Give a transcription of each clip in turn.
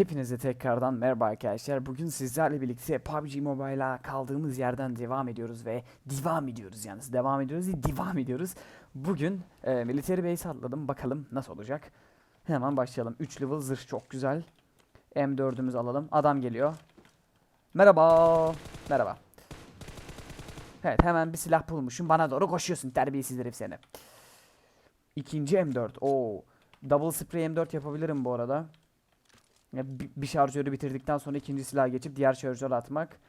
Hepinize tekrardan merhaba arkadaşlar. Bugün sizlerle birlikte PUBG Mobile'a kaldığımız yerden devam ediyoruz ve devam ediyoruz yalnız. Devam ediyoruz değil, devam ediyoruz. Bugün e, Military Base atladım. Bakalım nasıl olacak. Hemen başlayalım. 3 level zırh çok güzel. M4'ümüzü alalım. Adam geliyor. Merhaba. Merhaba. Evet hemen bir silah bulmuşum. Bana doğru koşuyorsun terbiyesiz herif seni. İkinci M4. Oo. Double spray M4 yapabilirim bu arada. Bir şarjörü bitirdikten sonra ikinci silaha geçip diğer şarjörü atmak.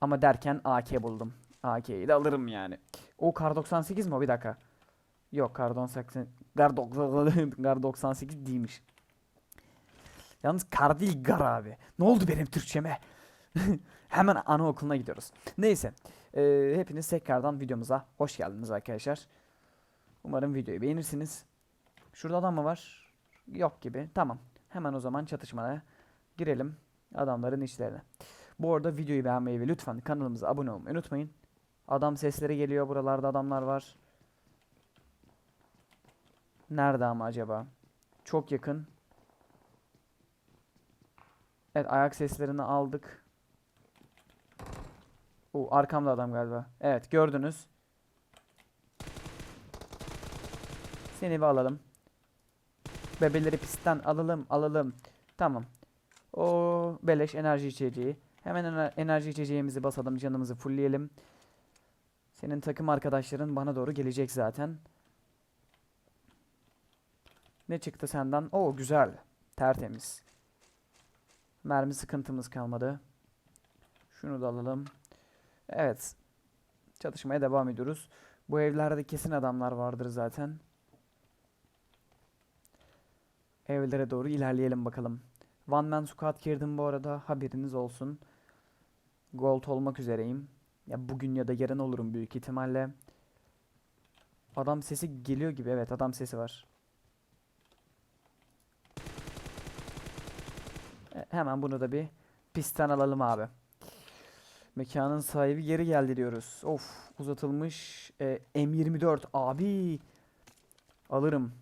Ama derken AK buldum. AK'yi de alırım yani. O kar 98 mi o? Bir dakika. Yok kar 98. Kar, kar 98 değilmiş. Yalnız kar değil gar abi. Ne oldu benim Türkçeme? Hemen anaokuluna gidiyoruz. Neyse. Ee, hepiniz tekrardan videomuza hoş geldiniz arkadaşlar. Umarım videoyu beğenirsiniz. Şurada adam mı var? Yok gibi. Tamam. Hemen o zaman çatışmaya girelim adamların işlerine. Bu arada videoyu beğenmeyi ve lütfen kanalımıza abone olmayı unutmayın. Adam sesleri geliyor buralarda adamlar var. Nerede ama acaba? Çok yakın. Evet ayak seslerini aldık. Oo, arkamda adam galiba. Evet gördünüz. Seni bir alalım. Bebeleri pistten alalım alalım. Tamam. O beleş enerji içeceği. Hemen ener- enerji içeceğimizi basalım canımızı fullleyelim. Senin takım arkadaşların bana doğru gelecek zaten. Ne çıktı senden? Oo güzel. Tertemiz. Mermi sıkıntımız kalmadı. Şunu da alalım. Evet. Çatışmaya devam ediyoruz. Bu evlerde kesin adamlar vardır zaten. Evlere doğru ilerleyelim bakalım. One Man Squad girdim bu arada. Haberiniz olsun. Gold olmak üzereyim. Ya bugün ya da yarın olurum büyük ihtimalle. Adam sesi geliyor gibi. Evet adam sesi var. E, hemen bunu da bir pistten alalım abi. Mekanın sahibi geri geldi diyoruz. Of uzatılmış e, M24 abi. Alırım.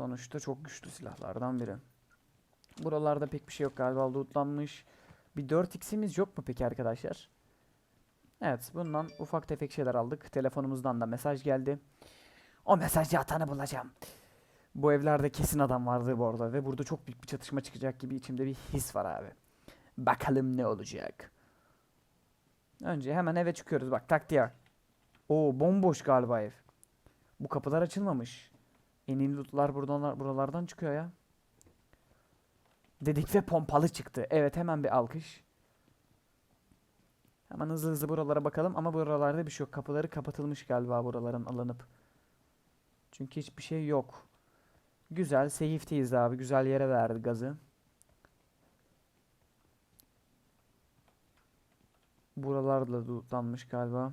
Sonuçta çok güçlü silahlardan biri. Buralarda pek bir şey yok galiba lootlanmış. Bir 4x'imiz yok mu peki arkadaşlar? Evet bundan ufak tefek şeyler aldık. Telefonumuzdan da mesaj geldi. O mesajı atanı bulacağım. Bu evlerde kesin adam vardı bu arada ve burada çok büyük bir çatışma çıkacak gibi içimde bir his var abi. Bakalım ne olacak. Önce hemen eve çıkıyoruz bak taktiğe. Oo bomboş galiba ev. Bu kapılar açılmamış. En iyi lootlar buradan, buralardan çıkıyor ya. Dedik ve pompalı çıktı. Evet hemen bir alkış. Hemen hızlı hızlı buralara bakalım ama buralarda bir şey yok. Kapıları kapatılmış galiba buraların alınıp. Çünkü hiçbir şey yok. Güzel. Safety'yiz abi. Güzel yere verdi gazı. Buralarla lootlanmış galiba.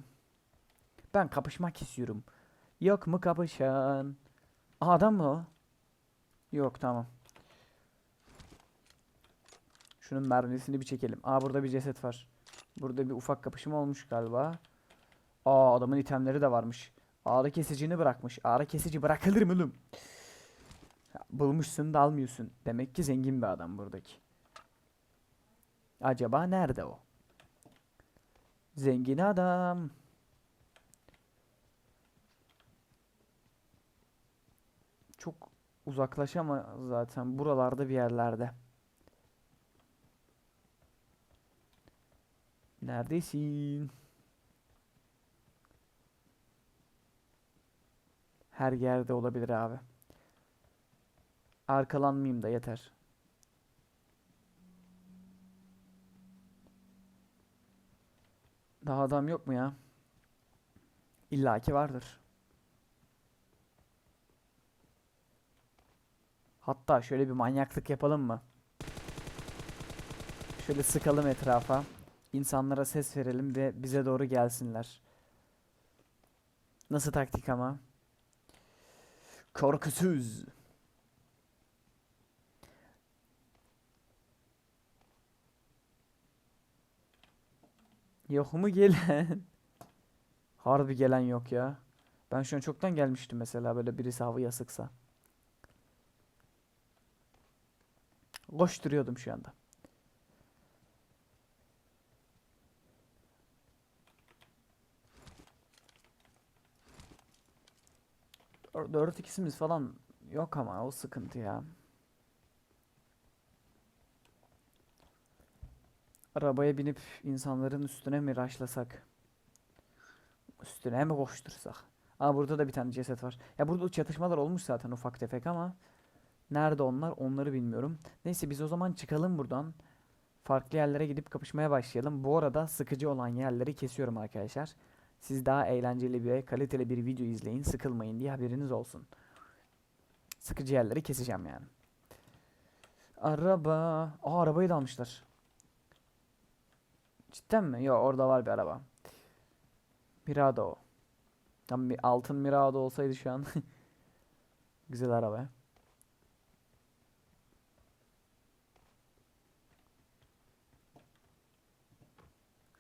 Ben kapışmak istiyorum. Yok mu kapışan? Adam mı o? Yok tamam. Şunun mermisini bir çekelim. Aa burada bir ceset var. Burada bir ufak kapışma olmuş galiba. Aa adamın itemleri de varmış. Ağrı kesicini bırakmış. Ağrı kesici bırakılır mı oğlum? Bulmuşsun da almıyorsun. Demek ki zengin bir adam buradaki. Acaba nerede o? Zengin adam. Çok uzaklaşamaz zaten buralarda bir yerlerde. Neredesin? Her yerde olabilir abi. Arkalanmayayım da yeter. Daha adam yok mu ya? İlla ki vardır. Hatta şöyle bir manyaklık yapalım mı? Şöyle sıkalım etrafa. İnsanlara ses verelim ve bize doğru gelsinler. Nasıl taktik ama? Korkusuz. Yok mu gelen? Harbi gelen yok ya. Ben şu an çoktan gelmiştim mesela böyle birisi havaya sıksa. Koşturuyordum şu anda. Dör- Dört ikisimiz falan yok ama o sıkıntı ya. Arabaya binip insanların üstüne mi raşlasak? Üstüne mi koştursak? Aa burada da bir tane ceset var. Ya burada çatışmalar olmuş zaten ufak tefek ama nerede onlar onları bilmiyorum. Neyse biz o zaman çıkalım buradan. Farklı yerlere gidip kapışmaya başlayalım. Bu arada sıkıcı olan yerleri kesiyorum arkadaşlar. Siz daha eğlenceli ve kaliteli bir video izleyin, sıkılmayın diye haberiniz olsun. Sıkıcı yerleri keseceğim yani. Araba. Aa arabayı da almışlar. Cidden mi? Yok orada var bir araba. Mirado. Tam bir altın Mirado olsaydı şu an. Güzel araba.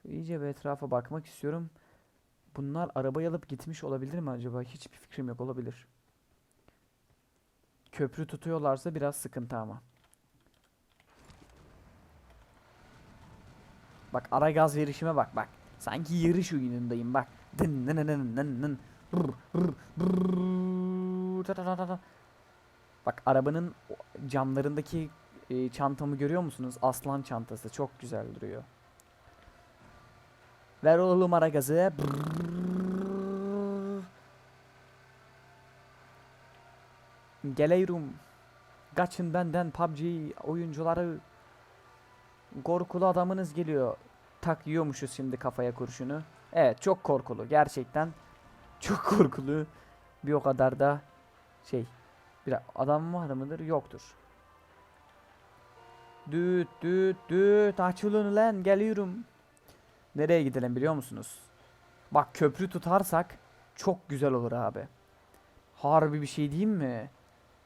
İyice bir etrafa bakmak istiyorum. Bunlar arabayı alıp gitmiş olabilir mi acaba? Hiçbir fikrim yok olabilir. Köprü tutuyorlarsa biraz sıkıntı ama. Bak ara gaz verişime bak bak. Sanki yarış oyunundayım bak. Dın ta ta ta ta ta. Bak arabanın camlarındaki çantamı görüyor musunuz? Aslan çantası çok güzel duruyor. Ver oğlum ara gazı. Brrrr. Geliyorum. Kaçın benden PUBG oyuncuları. Korkulu adamınız geliyor. Tak yiyormuşuz şimdi kafaya kurşunu. Evet çok korkulu gerçekten. Çok korkulu. Bir o kadar da şey. Bir adam var mıdır? Yoktur. Düt düt düt açılın lan geliyorum. Nereye gidelim biliyor musunuz? Bak köprü tutarsak çok güzel olur abi. Harbi bir şey diyeyim mi?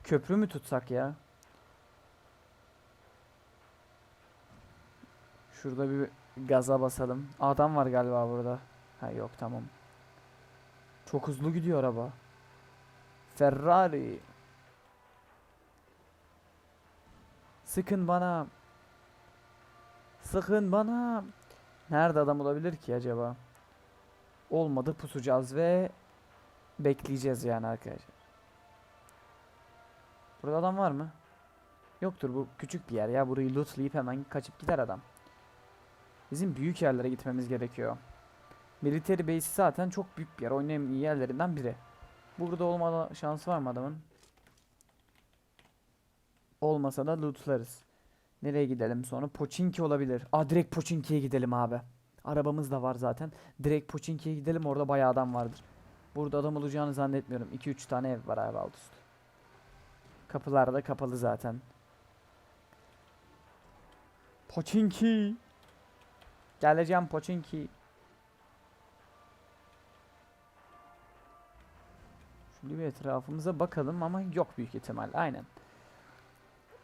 Köprü mü tutsak ya? Şurada bir gaza basalım. Adam var galiba burada. Ha yok tamam. Çok hızlı gidiyor araba. Ferrari. Sıkın bana. Sıkın bana. Nerede adam olabilir ki acaba? Olmadı pusacağız ve bekleyeceğiz yani arkadaşlar. Burada adam var mı? Yoktur bu küçük bir yer ya. Burayı lootlayıp hemen kaçıp gider adam. Bizim büyük yerlere gitmemiz gerekiyor. Military base zaten çok büyük bir yer. Oynayın iyi yerlerinden biri. Burada olma şansı var mı adamın? Olmasa da lootlarız. Nereye gidelim sonra? Pochinki olabilir. Aa direkt Pochinki'ye gidelim abi. Arabamız da var zaten. Direkt Pochinki'ye gidelim orada bayağı adam vardır. Burada adam olacağını zannetmiyorum. 2-3 tane ev var abi alt üst. Kapılar da kapalı zaten. Pochinki. Geleceğim Pochinki. Şöyle bir etrafımıza bakalım ama yok büyük ihtimal. Aynen.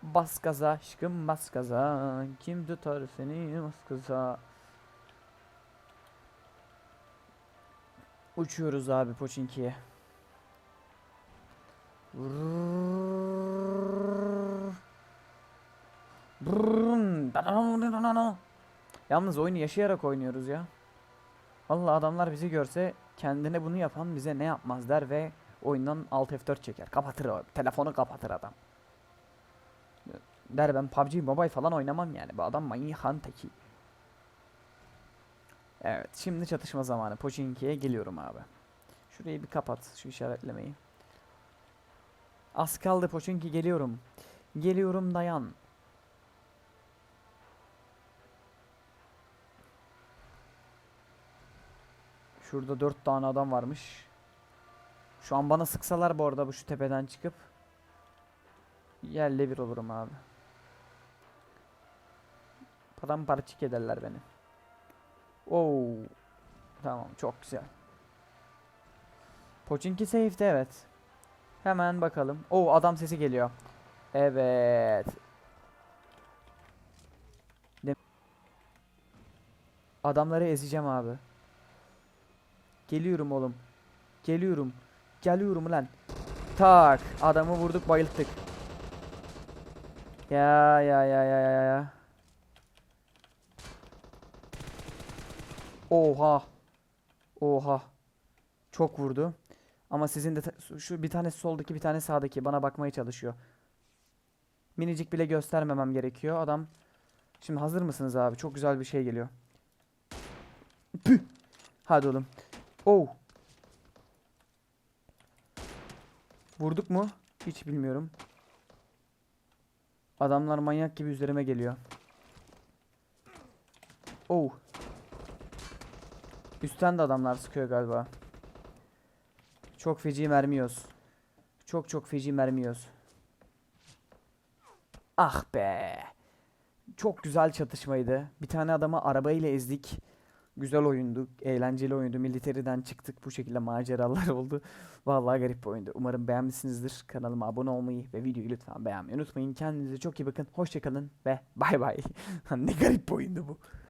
Bas gaza aşkım bas gaza. Kim tutar seni bas gaza. Uçuyoruz abi. Dadadadadadada. Yalnız oyunu yaşayarak oynuyoruz ya. Vallahi adamlar bizi görse kendine bunu yapan bize ne yapmaz der ve oyundan Alt F4 çeker. Kapatır o. Telefonu kapatır adam. Der ben PUBG Mobile falan oynamam yani. Bu adam manyağın teki. Evet şimdi çatışma zamanı. Pochinki'ye geliyorum abi. Şurayı bir kapat şu işaretlemeyi. Az kaldı Pochinki geliyorum. Geliyorum dayan. Şurada dört tane adam varmış. Şu an bana sıksalar bu arada bu şu tepeden çıkıp yerle bir olurum abi. Paramparçık ederler beni. Oo. Tamam çok güzel. Pochinki safe'de evet. Hemen bakalım. Oo adam sesi geliyor. Evet. Adamları ezeceğim abi. Geliyorum oğlum. Geliyorum. Geliyorum lan. Tak. Adamı vurduk bayılttık. Ya ya ya ya ya ya. Oha. Oha. Çok vurdu. Ama sizin de şu bir tanesi soldaki bir tane sağdaki bana bakmaya çalışıyor. Minicik bile göstermemem gerekiyor. Adam Şimdi hazır mısınız abi? Çok güzel bir şey geliyor. Püh. Hadi oğlum. Oh. Vurduk mu? Hiç bilmiyorum. Adamlar manyak gibi üzerime geliyor. Oh. Üstten de adamlar sıkıyor galiba. Çok feci mermi yiyoruz. Çok çok feci mermi yiyoruz. Ah be. Çok güzel çatışmaydı. Bir tane adamı arabayla ezdik. Güzel oyundu, eğlenceli oyundu. Militeriden çıktık. Bu şekilde maceralar oldu. Vallahi garip bir oyundu. Umarım beğenmişsinizdir. Kanalıma abone olmayı ve videoyu lütfen beğenmeyi unutmayın. Kendinize çok iyi bakın. Hoşçakalın ve bay bay. ne garip bir oyundu bu.